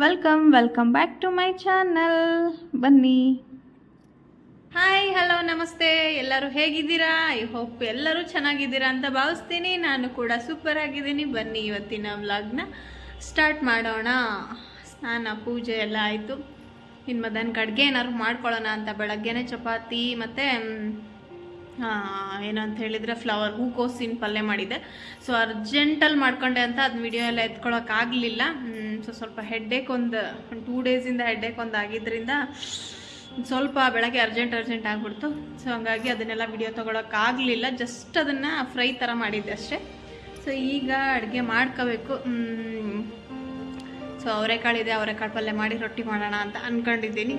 Welcome welcome back to my channel ಬನ್ನಿ. Hi hello ನಮಸ್ತೆ. ಎಲ್ಲರೂ ಹೇಗಿದ್ದೀರಾ? ಐ ಹೋಪ್ ಎಲ್ಲರೂ ಚೆನ್ನಾಗಿದ್ದೀರಾ ಅಂತ ಭಾವಿಸ್ತೀನಿ. ನಾನು ಕೂಡ ಸೂಪರ್ ಆಗಿದ್ದೀನಿ. ಬನ್ನಿ ಇವತ್ತಿನ ವ್ಲಾಗ್ನ ಸ್ಟಾರ್ಟ್ ಮಾಡೋಣ. ಸ್ನಾನ, ಪೂಜೆ ಎಲ್ಲ ಆಯಿತು. ಇನ್ನು ಮಧ್ಯಾಹ್ನ ಅಡುಗೆ ಏನಾದ್ರು ಮಾಡ್ಕೊಳ್ಳೋಣ ಅಂತ ಬೆಳಗ್ಗೆನೇ ಚಪಾತಿ ಮತ್ತು ಏನಂತ ಹೇಳಿದರೆ ಫ್ಲವರ್ ಹೂಕೋಸಿನ ಪಲ್ಯ ಮಾಡಿದೆ ಸೊ ಅರ್ಜೆಂಟಲ್ಲಿ ಮಾಡ್ಕೊಂಡೆ ಅಂತ ಅದು ವಿಡಿಯೋ ಎಲ್ಲ ಎತ್ಕೊಳ್ಳೋಕ್ಕಾಗಲಿಲ್ಲ ಸೊ ಸ್ವಲ್ಪ ಹೆಡ್ಡೇಕ್ ಒಂದು ಒಂದು ಟೂ ಡೇಸಿಂದ ಹೆಡ್ಡೇಕ್ ಒಂದು ಆಗಿದ್ದರಿಂದ ಸ್ವಲ್ಪ ಬೆಳಗ್ಗೆ ಅರ್ಜೆಂಟ್ ಅರ್ಜೆಂಟ್ ಆಗಿಬಿಡ್ತು. ಸೊ ಹಂಗಾಗಿ ಅದನ್ನೆಲ್ಲ ವಿಡಿಯೋ ತೊಗೊಳಕ್ಕಾಗಲಿಲ್ಲ. ಜಸ್ಟ್ ಅದನ್ನು ಫ್ರೈ ಥರ ಮಾಡಿದ್ದೆ ಅಷ್ಟೇ. ಸೊ ಈಗ ಅಡುಗೆ ಮಾಡ್ಕೋಬೇಕು. ಸೊ ಅವರೆಕಾಳಿದೆ ಅವರೆಕಾಳು ಪಲ್ಯ ಮಾಡಿ ರೊಟ್ಟಿ ಮಾಡೋಣ ಅಂತ ಅಂದ್ಕೊಂಡಿದ್ದೀನಿ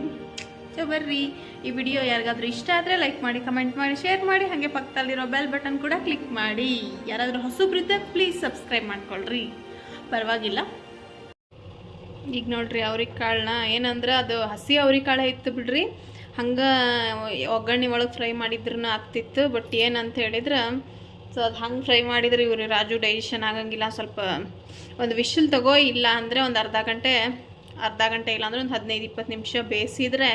ಸೊ ಬರ್ರಿ. ಈ ವಿಡಿಯೋ ಯಾರಿಗಾದರೂ ಇಷ್ಟ ಆದರೆ ಲೈಕ್ ಮಾಡಿ ಕಮೆಂಟ್ ಮಾಡಿ ಶೇರ್ ಮಾಡಿ. ಹಾಗೆ ಪಕ್ಕದಲ್ಲಿರೋ ಬೆಲ್ ಬಟನ್ ಕೂಡ ಕ್ಲಿಕ್ ಮಾಡಿ. ಯಾರಾದರೂ ಹೊಸಬ್ರಿದ್ದೆ ಪ್ಲೀಸ್ ಸಬ್ಸ್ಕ್ರೈಬ್ ಮಾಡ್ಕೊಳ್ರಿ. ಪರವಾಗಿಲ್ಲ. ಈಗ ನೋಡ್ರಿ ಅವ್ರಿಕಾಳನ್ನ ಏನಂದ್ರೆ ಅದು ಹಸಿ ಅವ್ರಿಕಾಳು ಇತ್ತು ಬಿಡ್ರಿ. ಹಂಗೆ ಒಗ್ಗರಣೆ ಒಳಗೆ ಫ್ರೈ ಮಾಡಿದ್ರೂ ಆಗ್ತಿತ್ತು ಬಟ್ ಏನಂತ ಹೇಳಿದ್ರೆ ಸೊ ಅದು ಹಂಗೆ ಫ್ರೈ ಮಾಡಿದ್ರೆ ಇವ್ರಿ ರಾಜು ಡೈಜೆಷನ್ ಆಗಂಗಿಲ್ಲ, ಸ್ವಲ್ಪ ಒಂದು ವಿಶಲ್ ತಗೋ, ಇಲ್ಲ ಅಂದರೆ ಒಂದು ಅರ್ಧ ಗಂಟೆ ಅರ್ಧ ಗಂಟೆ ಇಲ್ಲಾಂದ್ರೆ ಒಂದು ಹದಿನೈದು ಇಪ್ಪತ್ತು ನಿಮಿಷ ಬೇಯಿಸಿದ್ರೆ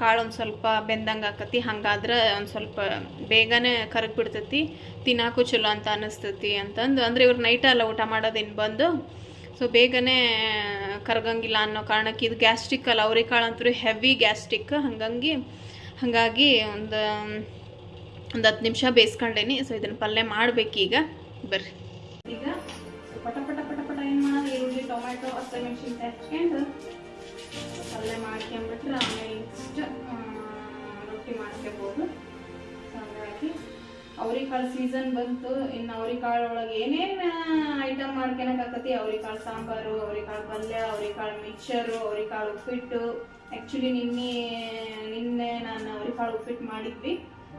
ಕಾಳು ಒಂದು ಸ್ವಲ್ಪ ಬೆಂದಂಗೆ ಆಕತಿ, ಹಂಗಾದ್ರೆ ಒಂದು ಸ್ವಲ್ಪ ಬೇಗನೆ ಕರಗಿ ಬಿಡ್ತೈತಿ ಚಲೋ ಅಂತ ಅನ್ನಿಸ್ತೈತಿ ಅಂತಂದು. ಅಂದರೆ ಇವ್ರು ನೈಟೆಲ್ಲ ಊಟ ಮಾಡೋದೇನು ಬಂದು ಸೊ ಬೇಗನೆ ಕರಗಂಗಿಲ್ಲ ಅನ್ನೋ ಕಾರಣಕ್ಕೆ ಇದು ಗ್ಯಾಸ್ಟ್ರಿಕ್ ಅಲ್ಲ. ಅವ್ರಿಕಾಳು ಅಂತೂ ಹೆವಿ ಗ್ಯಾಸ್ಟ್ರಿಕ್ ಹಾಗಾಗಿ ಹಾಗಾಗಿ ಒಂದು ಒಂದು ಹತ್ತು ನಿಮಿಷ ಬೇಯಿಸ್ಕೊಂಡೇನಿ ಸೊ ಇದನ್ನು ಪಲ್ಯ ಮಾಡಬೇಕೀಗ ಬರ್ರಿ. ಈಗ ಪಟ ಪಟ ಪಟ ಪಟ ಏನು ಮಾಡೋದು? ಈರುಳ್ಳಿ ಟೊಮೆಟೊ ಹಸಿಮೆಣಸಿನ್ಕಾಯಿ ಹಚ್ಕೊಂಡು ಪಲ್ಯ ಮಾಡ್ಕೊಂಬಿಟ್ರೆ ಆಮೇಲೆ ನೆಕ್ಸ್ಟ್ ರೊಟ್ಟಿ ಮಾಡ್ಕೋಬೋದು. ಅವ್ರಿಕಾಳು ಸೀಸನ್ ಬಂತು ಇನ್ನು ಅವ್ರಿಕಾಳು ಒಳಗೆ ಏನೇನು ಐಟಮ್ ಮಾಡ್ಕೊಳಕಾಕತಿ ಅವ್ರಿಕಾಳು ಸಾಂಬಾರು ಅವ್ರಿಕಾಳು ಪಲ್ಯ ಅವ್ರಿಕಾಳು ಮಿಕ್ಸರು ಅವ್ರಿಕಾಳು ಉಪ್ಪಿಟ್ಟು. ಆ್ಯಕ್ಚುಲಿ ನಿನ್ನೆ ನಿನ್ನೆ ನಾನು ಅವ್ರಿಕಾಳು ಉಪ್ಪಿಟ್ಟು ಮಾಡಿದ್ವಿ.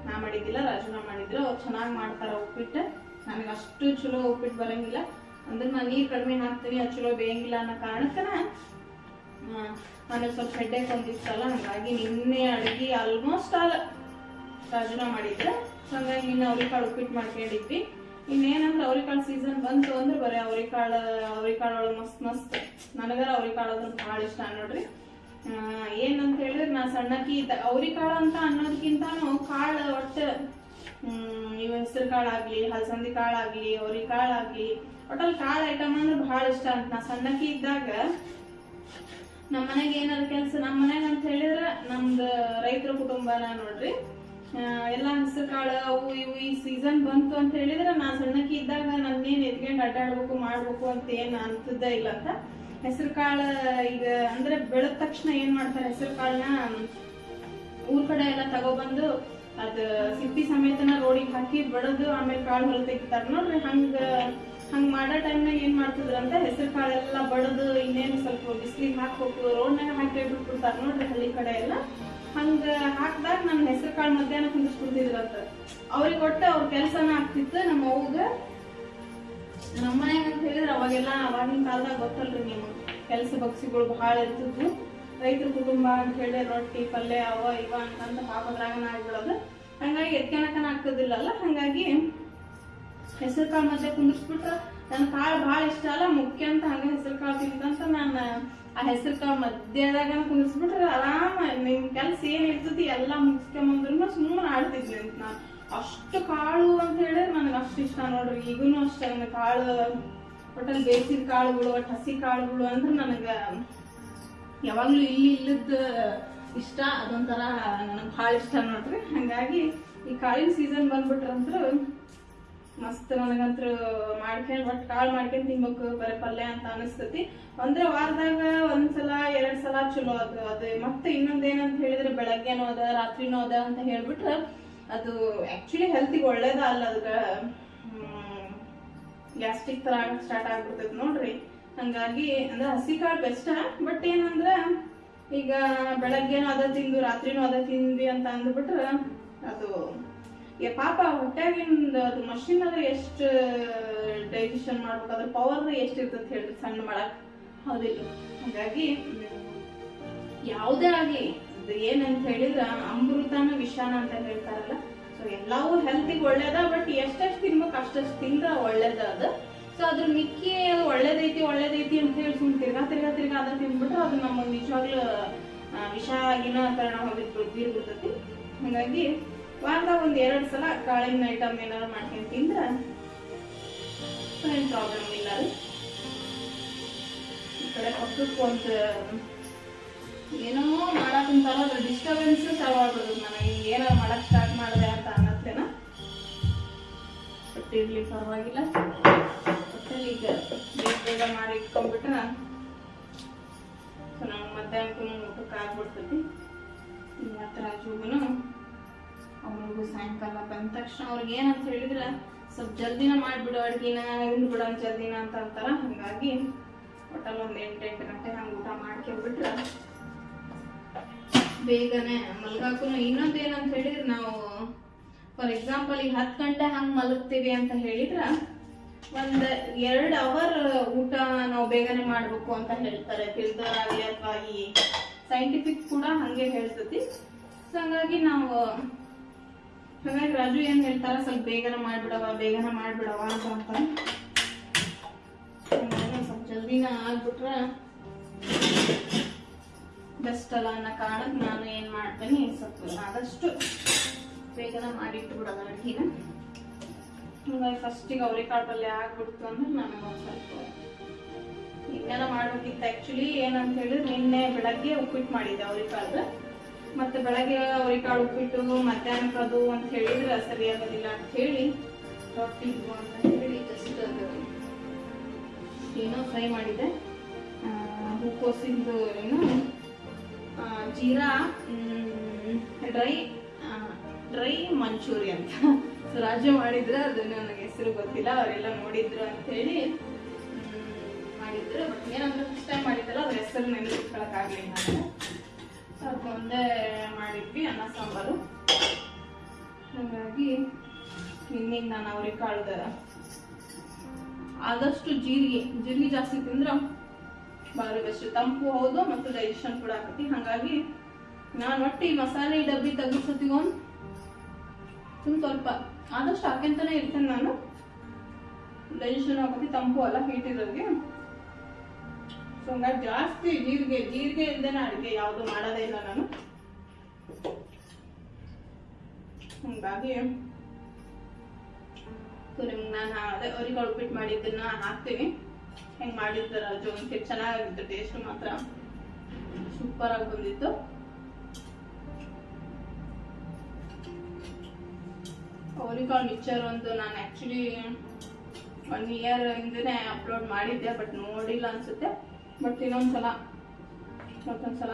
ನಾ ಮಾಡಿದ್ದಿಲ್ಲ, ರಾಜುನ ಮಾಡಿದ್ರು. ಅವ್ರು ಚೆನ್ನಾಗಿ ಮಾಡ್ತಾರೆ ಉಪ್ಪಿಟ್ಟು. ನನಗೆ ಅಷ್ಟು ಚಲೋ ಉಪ್ಪಿಟ್ಟು ಬರಂಗಿಲ್ಲ. ಅಂದ್ರೆ ನಾನು ನೀರು ಕಡಿಮೆ ಹಾಕ್ತೀನಿ, ಅದು ಚಲೋ ಬೇಯಂಗಿಲ್ಲ ಅನ್ನೋ ಕಾರಣಕ್ಕನ ನನಗೆ ಸ್ವಲ್ಪ ಹೆಡ್ಡೆ ಒಂದಿತ್ತಲ್ಲ ಹಾಗಾಗಿ ನಿನ್ನೆ ಅಡುಗೆ ಆಲ್ಮೋಸ್ಟ್ ಆಲ್ ರಾಜುನ ಮಾಡಿದ್ರೆ, ಹಂಗಾಗಿ ಇನ್ನು ಅವ್ರಿಕಾಳು ಉಪ್ಪಿಟ್ಟು ಮಾಡ್ಕೊಂಡಿದ್ವಿ. ಇನ್ನೇನಂದ್ರೆ ಅವ್ರಿಕಾಳು ಸೀಸನ್ ಬಂತು ಅಂದ್ರೆ ಬರೀ ಅವ್ರಿಕಾಳು ಅವ್ರಿಕಾಳು ಒಳಗೆ ಮಸ್ತ್ ಮಸ್ತ್. ನನಗರ ಅವ್ರಿಕಾಳು ಅಂದ್ರೆ ಭಾಳ ಇಷ್ಟ ನೋಡ್ರಿ. ಏನಂತ ಹೇಳಿದ್ರೆ ನಾ ಸಣ್ಣಕ್ಕಿ ಅವ್ರಿಕಾಳು ಅಂತ ಅನ್ನೋದಕ್ಕಿಂತಾನು ಕಾಳು ಒಟ್ಟು ಇವು ಹೆಸರು ಕಾಳಾಗ್ಲಿ ಹಲಸಂದಿ ಕಾಳಾಗ್ಲಿ ಅವ್ರಿಕಾಳಾಗ್ಲಿ ಒಟ್ಟಲ್ಲಿ ಕಾಳು ಐಟಮ್ ಅಂದ್ರೆ ಬಹಳ ಇಷ್ಟ ಅಂತ. ನಾ ಸಣ್ಣಕ್ಕಿ ಇದ್ದಾಗ ನಮ್ಮ ಮನೆಗೆ ಏನಾದ್ರು ಕೆಲಸ ನಮ್ಮ ಮನೆಗೆ ಅಂತ ಹೇಳಿದ್ರೆ ನಮ್ದು ರೈತರ ಕುಟುಂಬನ ನೋಡ್ರಿ. ಎಲ್ಲ ಹಸಿರು ಕಾಳು ಅವು ಇವು ಈ ಸೀಸನ್ ಬಂತು ಅಂತ ಹೇಳಿದ್ರೆ ನಾ ಸಣ್ಣಕ್ಕಿ ಇದ್ದಾಗ ನನ್ನೇನು ಎತ್ಕೊಂಡು ಅಡ್ಡಾಡ್ಬೇಕು ಮಾಡ್ಬೇಕು ಅಂತ ಏನು ಅಂತದ್ದೇ ಇಲ್ಲ ಅಂತ. ಹೆಸರು ಕಾಳು ಈಗ ಅಂದ್ರೆ ಬೆಳೆದ ತಕ್ಷಣ ಏನ್ ಮಾಡ್ತಾರೆ ಹೆಸರು ಕಾಳನ್ನ ಊರ್ ಕಡೆ ಎಲ್ಲ ತಗೊಬಂದು ಅದ್ ಸಿಪ್ಪಿ ಸಮೇತನ ರೋಡಿಗೆ ಹಾಕಿ ಬಡದು ಆಮೇಲೆ ಕಾಳು ಹೊಲ ತೆಗಿತಾರ. ನೋಡ್ರಿ ಹಂಗ ಹಂಗ ಮಾಡೋ ಟೈಮ್ನಾಗ ಏನ್ ಮಾಡ್ತಿದ್ರ ಅಂತ ಹೆಸರು ಕಾಳೆಲ್ಲ ಬಡದು ಇನ್ನೇನು ಸ್ವಲ್ಪ ಬಿಸಿಲಿಗೆ ಹಾಕ್ಬೇಕು ರೋಡ್ನಾಗ ಹಾಕಿ ಬಿಟ್ಬಿಡ್ತಾರೆ. ನೋಡ್ರಿ ಹಳ್ಳಿ ಕಡೆ ಎಲ್ಲ. ಹಂಗ ಹಾಕಿದಾಗ ನನ್ನ ಹೆಸರು ಕಾಳು ಮಧ್ಯಾಹ್ನ ಕುಂದಿಸ್ಬಿಡ್ತಿದ್ರಂತ ಅವ್ರಿಗೆ ಒಟ್ಟು ಅವ್ರ ಕೆಲಸನ ಆಗ್ತಿತ್ತು. ನಮ್ಮ ಅವ್ಗ, ನಮ್ಮ ಮನೆಯಾಗ ಅಂತ ಹೇಳಿದ್ರೆ ಅವಾಗೆಲ್ಲ ಅವಾಗಿನ ಕಾಲದಾಗ ಗೊತ್ತಲ್ರಿ ನೀವು. ಕೆಲಸ ಬಕ್ಷಿಗಳು ಬಹಳ ಇರ್ತಿದ್ವು. ರೈತರ ಕುಟುಂಬ ಅಂತ ಹೇಳಿ ರೊಟ್ಟಿ, ಪಲ್ಯ, ಅವ, ಇವ ಅಂತಂತ ಪಾಪದ್ರಾಗನ ಆಗ್ಬಿಡೋದು ಹಂಗಾಗಿ ಎತ್ಕೊಳಕನ ಆಗ್ತದಿಲ್ಲಲ್ಲ ಹಂಗಾಗಿ ಹೆಸರು ಕಾಳು ಮಧ್ಯೆ ಕುಂದಿಸ್ಬಿಟ್ರೆ ನನ್ ಕಾಳು ಭಾಳ ಇಷ್ಟ ಅಲ್ಲ, ಮುಖ್ಯ ಅಂತ ಹಂಗ ಹೆಸರು ಕಾಳು ತಿಂತಂತ ನಾನು ಆ ಹೆಸರು ಕಾಳು ಮಧ್ಯದಾಗ ಕುಂದಿಸ್ಬಿಟ್ರೆ ಆರಾಮ, ನಿಮ್ ಕೆಲ್ಸ ಏನ್ ಇರ್ತದೆ ಎಲ್ಲಾ ಮುಗಿಸ್ಕೊಂಬಂದ್ರು ಸುಮ್ಮನೆ ಆಡ್ತಿದ್ವಿ ಅಂತ ನಾನು. ಅಷ್ಟು ಕಾಳು ಅಂತ ಹೇಳಿದ್ರೆ ನನಗೆ ಅಷ್ಟು ಇಷ್ಟ ನೋಡ್ರಿ, ಈಗೂನು ಅಷ್ಟೇ ನನ್ನ ಕಾಳು ಒಟ್ಟಲ್ಲಿ ಬೇಸಿದ ಕಾಳುಗಳು ಒಟ್ಟು ಹಸಿ ಕಾಳುಗಳು ಅಂದ್ರೆ ನನಗೆ ಯಾವಾಗ್ಲೂ ಇಲ್ಲಿ ಇಲ್ಲದ ಇಷ್ಟ, ಅದೊಂಥರ ನನಗೆ ಭಾಳ ಇಷ್ಟ ನೋಡ್ರಿ. ಹಂಗಾಗಿ ಈ ಕಾಳಿನ ಸೀಸನ್ ಬಂದ್ಬಿಟ್ರಂತ್ರ ಮಸ್ತ್ ನನಗಂತ್ರ ಮಾಡ್ಕೊಂಡ್ ಒಟ್ಟು ಕಾಳು ಮಾಡ್ಕೊಂಡ್ ತಿನ್ಬೇಕು, ಬರೀ ಪಲ್ಯ ಅಂತ ಅನಿಸ್ತತಿ. ಅಂದ್ರೆ ವಾರದಾಗ ಒಂದ್ಸಲ, ಎರಡ್ ಸಲ ಚಲೋ ಅದು ಅದು ಮತ್ತೆ ಇನ್ನೊಂದೇನಂತ ಹೇಳಿದ್ರೆ ಬೆಳಗ್ಗೆನೋ ಅದ, ರಾತ್ರಿನೂ ಅದ ಅಂತ ಹೇಳ್ಬಿಟ್ರ ಅದು ಆಕ್ಚುಲಿ ಹೆಲ್ತಿಗೆ ಒಳ್ಳೇದ ಅಲ್ಲ ಅದಕ್ಕ ಗ್ಯಾಸ್ಟ್ರಿಕ್ ತರ ಸ್ಟಾರ್ಟ್ ಆಗ್ಬಿಡ್ತೈತಿ ನೋಡ್ರಿ. ಹಂಗಾಗಿ ಅಂದ್ರೆ ಹಸಿ ಕಾಳು ಬೆಸ್ಟ್ ಬಟ್ ಏನಂದ್ರ ಈಗ ಬೆಳಗ್ಗೆನೂ ಅದ ತಿಂದು, ರಾತ್ರಿನೂ ಅದ ತಿಂದ್ವಿ ಅಂತ ಅಂದ್ಬಿಟ್ರ ಅದು ಪಾಪ ಹೊಟ್ಟೆಗಿಂದ ಅದು ಮಷಿನ್ ಅದು ಎಷ್ಟು ಡೈಜೆಷನ್ ಮಾಡ್ಬೇಕಾದ್ರೆ ಪವರ್ ಎಷ್ಟು ಇರ್ತದೆ ಹೇಳಿ ಸಣ್ಣ ಮಾಡಕ್ ಹೌದಿಲ್ಲ. ಹಾಗಾಗಿ, ಯಾವುದೇ ಆಗಲಿ ಏನಂತ ಹೇಳಿದ್ರ ಅಮೃತನ ವಿಷಾನ ಅಂತ ಹೇಳ್ತಾರಲ್ಲ. ಸೊ ಎಲ್ಲವೂ ಹೆಲ್ತಿಗೆ ಒಳ್ಳೇದ? ಬಟ್ ಎಷ್ಟೆಷ್ಟು ತಿನ್ಬೇಕು, ಅಷ್ಟಷ್ಟು ತಿಂದ್ರೆ ಒಳ್ಳೇದ ಅದ? ಸೊ ಅದ್ರ ಮಿಕ್ಕಿ ಒಳ್ಳೇದೈತಿ ಒಳ್ಳೇದೈತಿ ಅಂತ ಹೇಳಿ ಸುಮ್ಮನೆ ತಿರ್ಗಾ ತಿರ್ಗಾ ತಿರ್ಗಾ ಅದ ತಿನ್ಬಿಟ್ರೆ ಅದು ನಮ್ಮ ನಿಜವಾಗ್ಲೂ ವಿಷ ಆಗಿನ ತರಣ ಹೋಗಿ ಬೀರ್ಬಿಡ್ತೈತಿ ಹಾಗಾಗಿ ವಾರದಾಗ ಒಂದು ಎರಡು ಸಲ ಕಾಳಿನ ಐಟಮ್ ಏನಾರು ಮಾಡ್ಕೊಂಡು ತಿಂದ್ರೆ ಏನು ಪ್ರಾಬ್ಲಮ್ ಇಲ್ಲ ರೀ. ಈ ಕಡೆ ಪಕ್ಕಕ್ಕೆ ಒಂದು, ಏನೋ ಮಾಡಕ್ಕಂತಾರ ಅದ್ರ ಡಿಸ್ಟರ್ಬೆನ್ಸ್ ಚಾಲು ಆಗ್ಬಿಡ್ತದೆ ನನಗೆ ಏನಾರು ಮಾಡಕ್ ಸ್ಟಾರ್ಟ್ ಮಾಡಿದೆ ಅಂತ ಅನ್ನತ್ತೇನ. ಬಟ್ ಇರ್ಲಿ, ಪರವಾಗಿಲ್ಲ. ಈಗ ಬೇಗ ಬೇಗ ಮಾಡಿ ಇಟ್ಕೊಂಡ್ಬಿಟ್ರೆ ಸೊ ಮಧ್ಯಾಹ್ನಕ್ಕೂ ಊಟಕ್ಕೆ ಆಗ್ಬಿಡ್ತೈತಿ. ಮತ್ತೆ ರಾಜುಗುನು ಅವ್ರಿಗೂ ಸಾಯಂಕಾಲ ಬಂದ ತಕ್ಷಣ ಅವ್ರಿಗೆ ಏನಂತ ಹೇಳಿದ್ರೆ, ಸ್ವಲ್ಪ ಜಲ್ದಿನ ಮಾಡಿಬಿಡು, ಅಡ್ಗಿನ ಬಿಡ ಜಲ್ದಿನ ಅಂತ ಅಂತಾರ. ಹಾಗಾಗಿ ಒಟ್ಟಲ್ಲಿ ಒಂದು ಎಂಟು ಎಂಟು ಗಂಟೆ ಹಂಗೆ ಊಟ ಮಾಡ್ಕೊಂಡ್ಬಿಟ್ರೆ ಬೇಗನೆ ಮಲ್ಗಾಕು ಇನ್ನೊಂದು ಏನಂತ ಹೇಳಿದ್ರೆ ನಾವು ಫಾರ್ ಎಕ್ಸಾಂಪಲ್ ಈಗ ಹತ್ತು ಗಂಟೆ ಹಂಗೆ ಮಲಗ್ತೀವಿ ಅಂತ ಹೇಳಿದ್ರೆ ಒಂದು ಎರಡು ಅವರ್ ಊಟ ನಾವು ಬೇಗನೆ ಮಾಡಬೇಕು ಅಂತ ಹೇಳ್ತಾರೆ. ತಿಳಿದವರಾಗಲಿ ಅಥವಾ ಈ ಸೈಂಟಿಫಿಕ್ ಕೂಡ ಹಾಗೆ ಹೇಳ್ತತಿ. ಸೊ ಹಂಗಾಗಿ ನಾವು ಹಾಗಾಗಿ ರಾಜು ಏನ್ ಹೇಳ್ತಾರ? ಸ್ವಲ್ಪ ಬೇಗನ ಮಾಡ್ಬಿಡವ ಬೇಗನ ಮಾಡ್ಬಿಡವ ಅಂತ ಒಂದ್ ಸ್ವಲ್ಪ ಜಲ್ದಿನ ಆಗ್ಬಿಟ್ರೆ ಬೆಸ್ಟ್ ಅಲ್ಲ ಅನ್ನೋ ಕಾರಣಕ್ಕೆ ನಾನು ಏನು ಮಾಡ್ತೀನಿ, ಸ್ವಲ್ಪ ಆದಷ್ಟು ಬೇಗನ ಮಾಡಿಟ್ಟು ಬಿಡೋದ ಅಡುಗೆನ ಹಂಗಾಗಿ ಫಸ್ಟಿಗೆ ಅವ್ರೆಕಾಳು ಪಲ್ಯ ಆಗ್ಬಿಡ್ತು ಅಂದ್ರೆ ನಾನು ಒಂದು ಸ್ವಲ್ಪ ಇನ್ನೆಲ್ಲ ಮಾಡ್ಬೇಕಿತ್ತು. ಆ್ಯಕ್ಚುಲಿ ಏನಂತ ಹೇಳಿದ್ರೆ ನಿನ್ನೆ ಬೆಳಗ್ಗೆ ಉಪ್ಪಿಟ್ಟು ಮಾಡಿದ್ದೆ ಅವ್ರೆಕಾಳು ಮತ್ತೆ ಬೆಳಗ್ಗೆ ಅವ್ರೆಕಾಳು ಉಪ್ಪಿಟ್ಟು, ಮಧ್ಯಾಹ್ನಕ್ಕೆ ಅದು ಅಂತ ಹೇಳಿದ್ರೆ ಸರಿಯಾಗೋದಿಲ್ಲ ಅಂತ ಹೇಳಿ, ರೊಟ್ಟಿ ಅಂತ ಹೇಳಿ ಏನೋ ಫ್ರೈ ಮಾಡಿದೆ. ಹೂಕೋಸಿಂದು ಏನು ಜೀರಾ ಡ್ರೈ ಡ್ರೈ ಮಂಚೂರಿ ಅಂತ. ಸೊ ರಾಜು ಮಾಡಿದ್ರೆ ಅದು ನನಗೆ ಹೆಸರು ಗೊತ್ತಿಲ್ಲ, ಅವರೆಲ್ಲ ನೋಡಿದ್ರು ಅಂತ ಹೇಳಿ ಮಾಡಿದ್ರು. ಏನಂದ್ರೆ ಫಸ್ಟ್ ಟೈಮ್ ಮಾಡಿದ್ದಲ್ಲ, ಅವ್ರ ಹೆಸರು ನೆನಪಿಟ್ಕೊಳಕ್ಕಾಗಲಿಲ್ಲ ನನಗೆ ಸೊ ಅದು ಒಂದೇ ಮಾಡಿದ್ವಿ, ಅನ್ನ, ಸಾಂಬಾರು. ಹಾಗಾಗಿ ಇನ್ನಿಂದ ನಾನು ಅವ್ರಿಗೆ ಕಾಳ್ದಾರ. ಆದಷ್ಟು ಜೀರಿಗೆ ಜೀರಿಗೆ ಜಾಸ್ತಿ ತಿಂದ್ರೆ ಭಾರಿ ಬೆಸ್ಟ್ ತಂಪು ಹೌದು ಮತ್ತು ಡೈಜೆಷನ್ ಕೂಡ ಆಗ್ತೈತಿ ಹಾಗಾಗಿ ನಾನು ಒಟ್ಟು ಮಸಾಲೆ ಡಬ್ಬಿ ತೆಗಿಸೋತಿಗೊಂದು ಸುಮ್ ಸ್ವಲ್ಪ. ಆದಷ್ಟು ಹಾಕ್ಯಂತಾನೆ ಇರ್ತೇನೆ ನಾನು. ಡೈಜೆಷನ್ ಆಗತ್ತಿ ತಂಪು ಅಲ್ಲ ಹೀಟ್ ಇರೋರಿಗೆ. ಸೊ ಜಾಸ್ತಿ ಜೀರಿಗೆ ಜೀರಿಗೆ ಇಲ್ದೇನೆ ಅಡುಗೆ ಯಾವುದು ಮಾಡೋದೇ ಇಲ್ಲ ನಾನು. ಹಂಗಾಗಿ ಸೊ ನಿಮ್ಗೆ ನಾನು ಅದೇ ಅವ್ರಿಗೆ ಉಪ್ಪಿಟ್ಟು ಮಾಡಿದ್ದನ್ನ ಹಾಕ್ತೀನಿ. ಹೆಂಗೆ ಮಾಡಿದ್ದಾರ ಅದು ಒಂದು ಚೆನ್ನಾಗಿತ್ತು ಟೇಸ್ಟ್ ಮಾತ್ರ. ಸೂಪರ್ ಆಗಿ ಬಂದಿತ್ತು. ಅವ್ರಿಕಾಳು ಮಿಕ್ಚರ್ ಒಂದು ನಾನು ಆ್ಯಕ್ಚುಲಿ ಒನ್ ಇಯರ್ ಹಿಂದೆ ಅಪ್ಲೋಡ್ ಮಾಡಿದ್ದೆ ಬಟ್ ನೋಡಿಲ್ಲ ಅನ್ಸುತ್ತೆ. ಬಟ್ ಇನ್ನೊಂದ್ಸಲ, ಮತ್ತೊಂದ್ಸಲ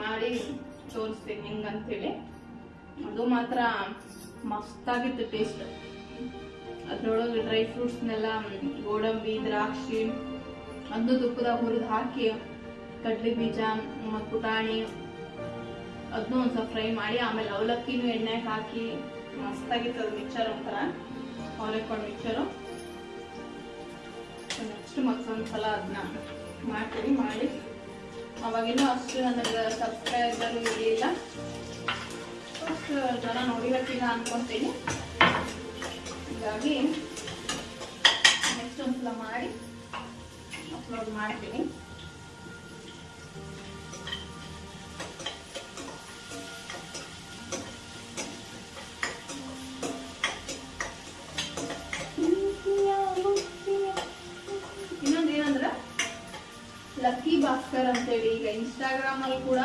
ಮಾಡಿ ತೋರಿಸ್ತೀನಿ ಹೆಂಗಂತೇಳಿ ಅದು ಮಾತ್ರ ಮಸ್ತಾಗಿತ್ತು ಟೇಸ್ಟ್ ಅದ್ರೊಳಗೆ ಡ್ರೈ ಫ್ರೂಟ್ಸ್ನೆಲ್ಲ ಗೋಡಂಬಿ, ದ್ರಾಕ್ಷಿ, ಅಂದು ತುಪ್ಪದಾಗ ಹುರಿದು ಹಾಕಿ, ಕಡ್ಲೆ ಬೀಜ, ಮತ್ತು ಪುಟಾಣಿ ಅದನ್ನೂ ಒಂದು ಸ್ವಲ್ಪ ಫ್ರೈ ಮಾಡಿ, ಆಮೇಲೆ ಅವಲಕ್ಕಿನೂ ಎಣ್ಣೆಗೆ ಹಾಕಿ, ಮಸ್ತಾಗಿತ್ತು ಅದು ಮಿಕ್ಚರ್ ಒಂಥರ. ಅವಲಕ್ಕಿ ಮಿಕ್ಚರು ನೆಕ್ಸ್ಟ್ ಮತ್ತೊಂದು ಸಲ ಅದನ್ನ ಮಾಡ್ತೀನಿ, ಮಾಡಿ. ಅವಾಗಿನ್ನೂ ಅಷ್ಟು ನನಗೆ ಸಬ್ಸ್ಕ್ರೈಬರು ಇರಲಿಲ್ಲ ಅಷ್ಟು ಜನ ನೋಡಿರಕ್ಕಿಲ್ಲ ಅನ್ಕೊತೀನಿ. ಹೀಗಾಗಿ ನೆಕ್ಸ್ಟ್ ಒಂದ್ಸಲ ಮಾಡಿ ಅಪ್ಲೋಡ್ ಮಾಡ್ತೀನಿ. ಅಂತೇಳಿ ಈಗ ಇನ್ಸ್ಟಾಗ್ರಾಮ್ ಅಲ್ಲಿ ಕೂಡ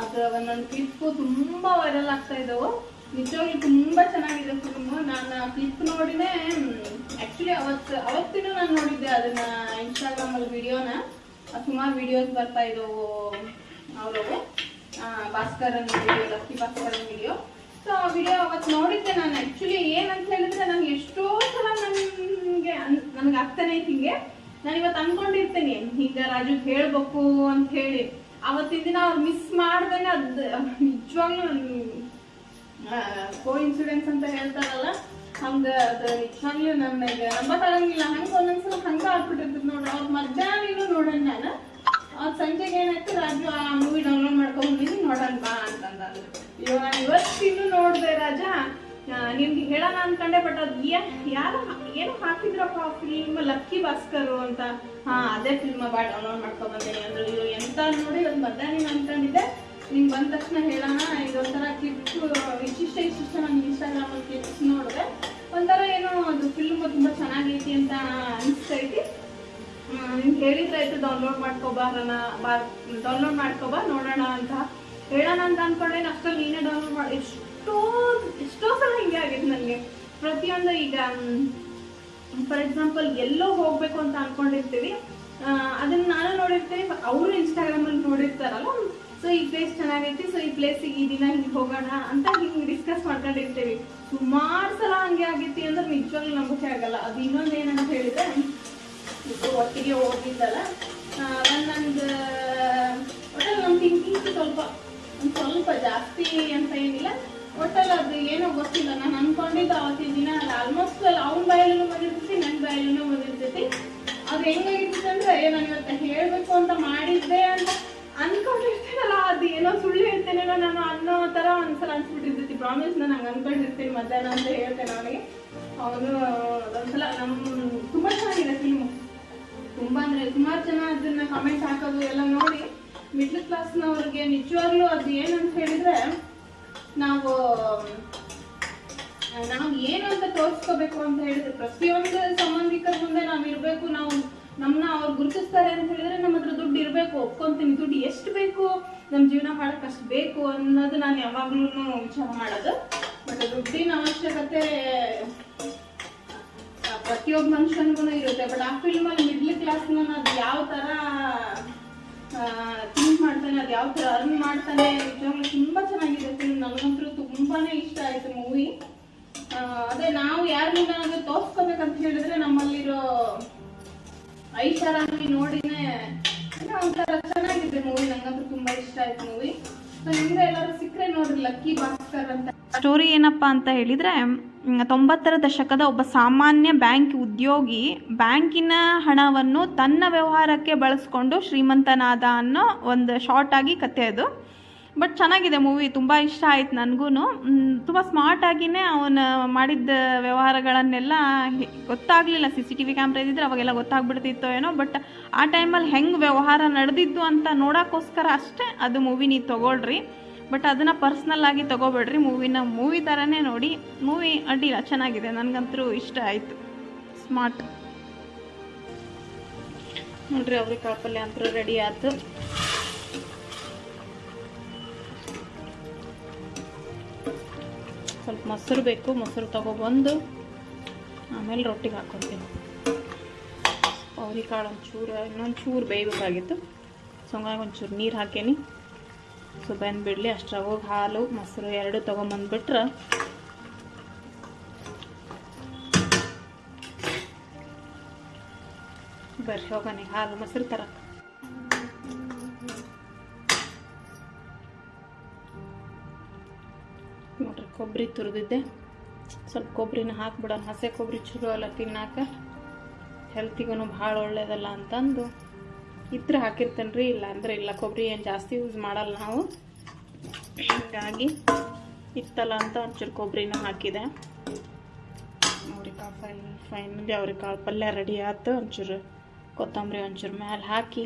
ಅದ್ರ ಒಂದೊಂದು ಕ್ಲಿಪ್ ತುಂಬಾ ವೈರಲ್ ಆಗ್ತಾ ಇದಾವೆ. ನಿಜವಾಗಿ ತುಂಬಾ ಚೆನ್ನಾಗಿದೆ ಫಿಲ್ಮ್ ನಾನು ಕ್ಲಿಪ್ ನೋಡಿನೇ ಆಕ್ಚುಲಿ ಅವತ್ತು ಅವತ್ತಿನ ನಾನು ನೋಡಿದ್ದೆ ಅದನ್ನ ಇನ್ಸ್ಟಾಗ್ರಾಮ್ ಅಲ್ಲಿ ವಿಡಿಯೋನ ಸುಮಾರು ವಿಡಿಯೋಸ್ ಬರ್ತಾ ಇದ್ದವು ಅವರವು. Bhaskaran video lucky Bhaskaran video so ಆ ವಿಡಿಯೋ ಅವತ್ತು ನೋಡಿದ್ದೆ ನಾನು ಆಕ್ಚುಲಿ ಏನಂತ ಹೇಳಿದ್ರೆ, ನಾನು ಎಷ್ಟೋ ಸಲ ನನಗೆ ನನಗೆ ಆಗ್ತಾನೆ ಹಿಂಗೆ. ನಾನು ಇವತ್ತು ಅನ್ಕೊಂಡಿರ್ತೇನೆ, ಈಗ ರಾಜು ಹೇಳ್ಬೇಕು ಅಂತ ಹೇಳಿ. ಅವತ್ತಿನ ದಿನ ಅವ್ರು ಮಿಸ್ ಮಾಡ್ದೇನೆ ಅದ್, ನಿಜವಾಗ್ಲೂ ಕೋ ಇನ್ಸಿಡೆನ್ಸ್ ಅಂತ ಹೇಳ್ತಾರಲ್ಲ, ಹಂಗ ಅದು ನಿಜವಾಗ್ಲೂ ನನಗೆ ನಂಬಕ್ಕಾಗಂಗಿಲ್ಲ ಹಂಗ ಒಂದೊಂದ್ಸಲ ಹಂಗ ಆಗ್ಬಿಟ್ಟಿರ್ತದೆ ನೋಡ್ರಿ ಅವ್ರ ಮಧ್ಯಾಹ್ನ ನೋಡೋಣ ನಾನು. ಆ ಸಂಜೆಗೆ ಏನಾಯ್ತು, ರಾಜು ಆ ಮೂವಿ ಡೌನ್ಲೋಡ್ ಮಾಡ್ಕೊಂಡ್ಬಂದಿನಿ ನೋಡೋಣ ಬಾ ಅಂತಂದ್ರೆ ಇವಾಗ ನಾನು ನೋಡಿದೆ ರಾಜ. ನಿಮ್ಗೆ ಹೇಳೋಣ ಅನ್ಕೊಂಡೆ ಬಟ್ ಅದು ಯಾರು ಏನು ಹಾಕಿದ್ರಪ್ಪ ಫಿಲ್ಮ್ ಲಕ್ಕಿ ಭಾಸ್ಕರ್ ಅಂತ. ಹಾ, ಅದೇ ಫಿಲ್ಮ್ ಬಾ ಡೌನ್ಲೋಡ್ ಮಾಡ್ಕೊ ಅಂದ್ರೆ ಇದು ಎಂತ ನೋಡಿ ಒಂದು ಮಧ್ಯಾಹ್ನ ಅನ್ಕೊಂಡಿದ್ದೆ? ನಿಂಗೆ ಬಂದ ತಕ್ಷಣ ಹೇಳೋಣ. ಇದೊಂಥರ ಕ್ಲಿಪ್ಸ್ ವಿಶಿಷ್ಟ ವಿಶಿಷ್ಟ ನಾನು ಇನ್ಸ್ಟಾಗ್ರಾಮ್ ಅಲ್ಲಿ ಕ್ಲಿಪ್ಸ್ ನೋಡಿದೆ. ಒಂಥರ ಏನೋ ಅದು ಫಿಲ್ಮ್ ತುಂಬಾ ಚೆನ್ನಾಗೈತಿ ಅಂತ ಅನಿಸ್ತೈತಿ ನಿಮ್ಗೆ ಹೇಳಿದ್ರೆ ಆಯ್ತು ಡೌನ್ಲೋಡ್ ಮಾಡ್ಕೋಬಾರಣ ಬಾ ಡೌನ್ಲೋಡ್ ಮಾಡ್ಕೊಬಾ ನೋಡೋಣ ಅಂತ. ಹೇಳೋಣ ಅಂತ ಅನ್ಕೊಂಡೆ. ಅಷ್ಟೊಂದು ನೀನೇ ಡೌನ್ಲೋಡ್ ಮಾಡಿ ಎಷ್ಟೋ ಸಲ ಹಿಂಗೆ ಆಗಿದೆ ನನಗೆ. ಪ್ರತಿಯೊಂದು ಈಗ ಫಾರ್ ಎಕ್ಸಾಂಪಲ್ ಎಲ್ಲೋ ಹೋಗಬೇಕು ಅಂತ ಅನ್ಕೊಂಡಿರ್ತೀವಿ. ಅದನ್ನು ನಾನು ನೋಡಿರ್ತೀನಿ ಅವರು ಇನ್ಸ್ಟಾಗ್ರಾಮ್ ಅಲ್ಲಿ ನೋಡಿರ್ತಾರಲ್ಲ ಸೊ ಈ ಪ್ಲೇಸ್ ಚೆನ್ನಾಗೈತಿ ಸೊ ಈ ಪ್ಲೇಸಿಗೆ ಈ ದಿನ ಹಿಂಗೆ ಹೋಗೋಣ ಅಂತ ಹಿಂಗೆ ಡಿಸ್ಕಸ್ ಮಾಡ್ಕೊಂಡಿರ್ತೀವಿ. ಸುಮಾರು ಸಲ ಹಂಗೆ ಆಗೈತಿ ಅಂದ್ರೆ ನಿಜವಾಗ್ಲೂ ನಂಬಿಕೆ ಆಗಲ್ಲ. ಅದು ಇನ್ನೊಂದು ಏನಂತ ಹೇಳಿದ್ರೆ ಒಟ್ಟಿಗೆ ಹೋಗಿದ್ದಲ್ಲ. ನಂದು ಒಟ್ಟಲ್ಲಿ ನಮ್ಮ ಥಿಂಕಿಂಗ್ ಸ್ವಲ್ಪ ಸ್ವಲ್ಪ ಜಾಸ್ತಿ ಅಂತ ಏನಿಲ್ಲ. ಒಟ್ಟಲ್ಲಿ ಅದು ಏನೋ ಗೊತ್ತಿಲ್ಲ. ನಾನು ಅನ್ಕೊಂಡಿದ್ದು ಅವತ್ತಿನ ದಿನ ಆಲ್ಮೋಸ್ಟ್ ಅವ್ನ ಬಾಯಲ್ಲೂ ಬಂದಿರ್ತೈತಿ ನನ್ನ ಬಾಯಲ್ಲೂ ಬಂದಿರ್ತೈತಿ. ಅದು ಹೆಂಗಾಗಿರ್ತೈತೆ ಅಂದ್ರೆ ನಾನು ಇವತ್ತು ಹೇಳ್ಬೇಕು ಅಂತ ಮಾಡಿದ್ದೆ ಅಂತ ಅನ್ಕೊಂಡಿರ್ತೇನಲ್ಲ, ಅದು ಏನೋ ಸುಳ್ಳು ಹೇಳ್ತೇನೇನೋ ನಾನು ಅನ್ನೋ ಥರ ಒಂದ್ಸಲ ಅನ್ಸ್ಬಿಟ್ಟಿರ್ತೈತಿ. ಪ್ರಾಮಿಸ್ ನಾನು ಹಂಗೆ ಅನ್ಕೊಂಡಿರ್ತೀನಿ ಮಧ್ಯಾಹ್ನ ಅಂತ ಹೇಳ್ತೇನೆ ಅವನಿಗೆ. ಅವನು ಒಂದ್ಸಲ ನಮ್ಮ ತುಂಬ ಚೆನ್ನಾಗಿದೆ ಫಿಲ್ಮು ತುಂಬಾ ಅಂದ್ರೆ ಸುಮಾರು ಜನ ಅದನ್ನ ಕಮೆಂಟ್ ಹಾಕೋದು ಎಲ್ಲ ನೋಡಿ ಮಿಡ್ಲ್ ಕ್ಲಾಸ್ನವ್ರಿಗೆ ನಿಜವಾಗ್ಲೂ ಅದು ಏನಂತ ಹೇಳಿದ್ರೆ ನಾವು ನಾವು ಏನು ಅಂತ ತೋರಿಸ್ಕೋಬೇಕು ಅಂತ ಹೇಳಿದ್ರೆ ಪ್ರತಿಯೊಂದು ಸಂಬಂಧಿಕರ ಮುಂದೆ ನಾವು ಇರಬೇಕು, ನಾವು ನಮ್ಮನ್ನ ಅವ್ರು ಗುರುತಿಸ್ತಾರೆ ಅಂತ ಹೇಳಿದ್ರೆ ನಮ್ಮ ಹತ್ರ ದುಡ್ಡು ಇರಬೇಕು, ಒಪ್ಕೊಂತೀನಿ. ದುಡ್ಡು ಎಷ್ಟು ಬೇಕು? ನಮ್ಮ ಜೀವನ ಮಾಡಕ್ಕೆ ಅಷ್ಟು ಬೇಕು ಅನ್ನೋದು ನಾನು ಯಾವಾಗ್ಲೂ ವಿಚಾರ ಮಾಡೋದು. ಬಟ್ ದುಡ್ಡಿನ ಅವಶ್ಯಕತೆ ಪ್ರತಿಯೊಬ್ಬ ಮನುಷ್ಯನಿಗೂ ಇರುತ್ತೆ. ಬಟ್ ಆ ಫಿಲ್ಮಲ್ಲಿ ಮಿಡ್ಲ್ ಕ್ಲಾಸ್ನ ಅದು ಯಾವ ತರ ಥಿಂಕ್ ಮಾಡ್ತಾನೆ, ಅದು ಯಾವ ಥರ ಅರ್ನ್ ಮಾಡ್ತಾನೆ ನಿಜವಾಗ್ಲೂ ತುಂಬ ಚೆನ್ನಾಗಿದೆ ಫಿಲ್ಮ್ ನನಗಂತೂ ತುಂಬಾನೇ ಇಷ್ಟ ಆಯ್ತು ಮೂವಿ. ಅದೇ ನಾವು ಯಾರನ್ನ ಅದು ತೋರ್ಸ್ಕೋಬೇಕಂತ ಹೇಳಿದ್ರೆ ನಮ್ಮಲ್ಲಿರೋ ಐಷಾರಾಮಿ ನೋಡಿನೇ ಒಂಥರ ಚೆನ್ನಾಗಿದೆ ಮೂವಿ, ನಂಗಂತೂ ತುಂಬಾ ಇಷ್ಟ ಆಯ್ತು ಮೂವಿ. ಸೊ ನಿಮ್ಗೆ ಎಲ್ಲರೂ ಸಿಕ್ಕರೆ ನೋಡ್ರಿ, ಲಕ್ಕಿ ಭಾಸ್ಕರ್ ಅಂತ. ಸ್ಟೋರಿ ಏನಪ್ಪಾ ಅಂತ ಹೇಳಿದರೆ ತೊಂಬತ್ತರ ದಶಕದ ಒಬ್ಬ ಸಾಮಾನ್ಯ ಬ್ಯಾಂಕ್ ಉದ್ಯೋಗಿ ಬ್ಯಾಂಕಿನ ಹಣವನ್ನು ತನ್ನ ವ್ಯವಹಾರಕ್ಕೆ ಬಳಸ್ಕೊಂಡು ಶ್ರೀಮಂತನಾದ ಅನ್ನೋ ಒಂದು ಶಾರ್ಟಾಗಿ ಕತೆ ಅದು. ಬಟ್ ಚೆನ್ನಾಗಿದೆ ಮೂವಿ ತುಂಬ ಇಷ್ಟ ಆಯ್ತು ನನಗೂ ತುಂಬ ಸ್ಮಾರ್ಟಾಗಿಯೇ ಅವನು ಮಾಡಿದ್ದ ವ್ಯವಹಾರಗಳನ್ನೆಲ್ಲ ಗೊತ್ತಾಗಲಿಲ್ಲ. C C T V camera ಇದ್ದಿದ್ರೆ ಅವಾಗೆಲ್ಲ ಗೊತ್ತಾಗ್ಬಿಡ್ತಿತ್ತೋ ಏನೋ ಬಟ್ ಆ ಟೈಮಲ್ಲಿ ಹೆಂಗೆ ವ್ಯವಹಾರ ನಡೆದಿದ್ದು ಅಂತ ನೋಡೋಕ್ಕೋಸ್ಕರ ಅಷ್ಟೇ ಅದು ಮೂವಿ ನೀವು ತೊಗೊಳ್ರಿ. ಬಟ್ ಅದನ್ನು ಪರ್ಸ್ನಲ್ ಆಗಿ ತೊಗೋಬೇಡ್ರಿ. ಮೂವಿನ ಮೂವಿ ಥರನೇ ನೋಡಿ, ಮೂವಿ ಅಡ್ಡಿಲ್ಲ ಚೆನ್ನಾಗಿದೆ. ನನಗಂತೂ ಇಷ್ಟ ಆಯಿತು. ಸ್ಮಾರ್ಟ್. ನೋಡ್ರಿ ಅವ್ರಿಗೆ ಕಾಪಲ್ಲಿ ಅಂತೂ ರೆಡಿ ಆಯ್ತು. ಸ್ವಲ್ಪ ಮೊಸರು ಬೇಕು, ಮೊಸರು ತೊಗೊಬಂದು ಆಮೇಲೆ ರೊಟ್ಟಿಗೆ ಹಾಕ್ಕೊತೀನಿ ಅವ್ರಿಕಾಳು ಒಂಚೂರು ಇನ್ನೊಂದು ಚೂರು ಬೇಯಬೇಕಾಗಿತ್ತು. ಸೊ ಹಂಗಾಗಿ ಒಂಚೂರು ನೀರು ಹಾಕೇನಿ. ಸೊ ಬಿಡಲಿ ಅಷ್ಟ್ರಾಗ ಹೋಗಿ ಹಾಲು, ಮೊಸರು ಎರಡು ತೊಗೊಂಬಂದ್ಬಿಟ್ರೆ ಬರ್ರಿ ಹೋಗೋಣ ಹಾಲು, ಮೊಸರು ತರ ನೋಡ್ರಿ, ಕೊಬ್ಬರಿ ತುರಿದಿದ್ದೆ. ಸ್ವಲ್ಪ ಕೊಬ್ಬರಿನ ಹಾಕ್ಬಿಡೋಣ. ಹಸೆ ಕೊಬ್ಬರಿ ಚಲೋ ಅಲ್ಲ, ತಿನ್ನಾಕ. ಹೆಲ್ತಿಗೂ ಭಾಳ ಒಳ್ಳೇದಲ್ಲ ಅಂತಂದು. ಇದ್ರೆ ಹಾಕಿರ್ತೇನೆ ರೀ ಇಲ್ಲ. ಅಂದ್ರೆ ಇಲ್ಲ ಕೊಬ್ಬರಿ ಏನು ಜಾಸ್ತಿ ಯೂಸ್ ಮಾಡಲ್ಲ ನಾವು. ಹೀಗಾಗಿ ಇತ್ತಲ್ಲ ಅಂತ ಒಂಚೂರು ಕೊಬ್ಬರಿನೂ ಹಾಕಿದೆ. ಅವ್ರಿಕಾಳು ಫೈನ್ ಫೈನಲಿ ಅವ್ರಿಕಾಳು ಪಲ್ಯ ರೆಡಿ ಆಯ್ತು. ಒಂಚೂರು ಕೊತ್ತಂಬರಿ ಒಂಚೂರು ಮ್ಯಾಲೆ ಹಾಕಿ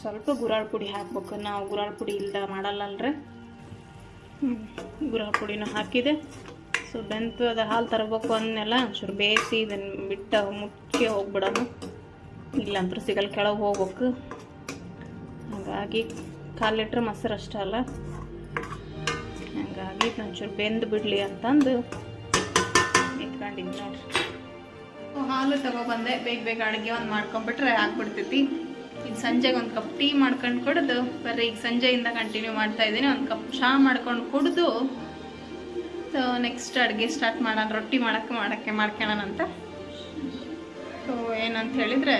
ಸ್ವಲ್ಪ ಗುರಾಳ್ ಪುಡಿ ಹಾಕ್ಬೇಕು. ನಾವು ಗುರಾಳ್ ಪುಡಿ ಇಲ್ದ ಹ್ಞೂ ಗುರಾಳ್ ಪುಡಿನೂ ಹಾಕಿದೆ. ಸೊ ಬೆಂತು ಅದು ಹಾಲು ತರಬೇಕು ಅಂದೆಲ್ಲ ಒಂಚೂರು ಬೇಯಿಸಿ ಇದನ್ನು ಬಿಟ್ಟು ಮುಚ್ಚಿ ಹೋಗ್ಬಿಡೋಣ ಇಲ್ಲಾಂದ್ರೆ ಸಿಗಲ್ ಕೆಳಗೆ ಹೋಗ್ಬೇಕು. ಹಾಗಾಗಿ ಕಾಲು ಲೀಟ್ರ್ ಮೊಸರು ಅಷ್ಟೇ ಅಲ್ಲ. ಹಾಗಾಗಿ ಒಂಚೂರು ಬೆಂದು ಬಿಡಲಿ ಅಂತಂದು ಇಟ್ಕೊಂಡಿದ್ದು ನೋಡ್ರಿ. ಹಾಲು ತಗೊಬಂದೆ. ಬೇಗ ಬೇಗ ಅಡುಗೆ ಒಂದು ಮಾಡ್ಕೊಂಬಿಟ್ರೆ ಆಗ್ಬಿಡ್ತೈತಿ. ಈಗ ಸಂಜೆಗೆ ಒಂದು ಕಪ್ ಟೀ ಮಾಡ್ಕೊಂಡು ಕುಡಿದು ಬರೀ ಈಗ ಸಂಜೆಯಿಂದ ಕಂಟಿನ್ಯೂ ಮಾಡ್ತಾ ಇದ್ದೀನಿ. ಒಂದು ಕಪ್ ಚಹಾ ಮಾಡ್ಕೊಂಡು ಕುಡಿದು ಸೊ ನೆಕ್ಸ್ಟ್ ಅಡುಗೆ ಸ್ಟಾರ್ಟ್ ಮಾಡೋಣ, ರೊಟ್ಟಿ ಮಾಡೋಕ್ಕೆ ಮಾಡೋಕ್ಕೆ, ಮಾಡ್ಕೊಳ್ಳೋಣ ಅಂತ. ಸೊ ಏನಂತ ಹೇಳಿದರೆ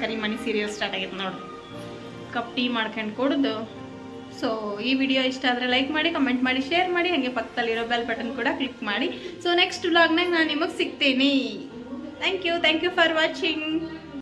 ಕರಿಮಣಿ ಸೀರಿಯಲ್ ಸ್ಟಾರ್ಟ್ ಆಗೈತೆ ನೋಡಿ. ಕಪ್ ಟೀ ಮಾಡ್ಕೊಂಡು ಕೊಡೋದು. ಸೊ ಈ ವಿಡಿಯೋ ಇಷ್ಟ ಆದರೆ ಲೈಕ್ ಮಾಡಿ ಕಮೆಂಟ್ ಮಾಡಿ ಶೇರ್ ಮಾಡಿ, ಹಾಗೆ ಪಕ್ಕದಲ್ಲಿರೋ ಬೆಲ್ ಬಟನ್ ಕೂಡ ಕ್ಲಿಕ್ ಮಾಡಿ. ಸೊ ನೆಕ್ಸ್ಟ್ ವ್ಲಾಗ್ನಾಗ ನಾನು ನಿಮಗೆ ಸಿಗ್ತೀನಿ. Thank you thank you for watching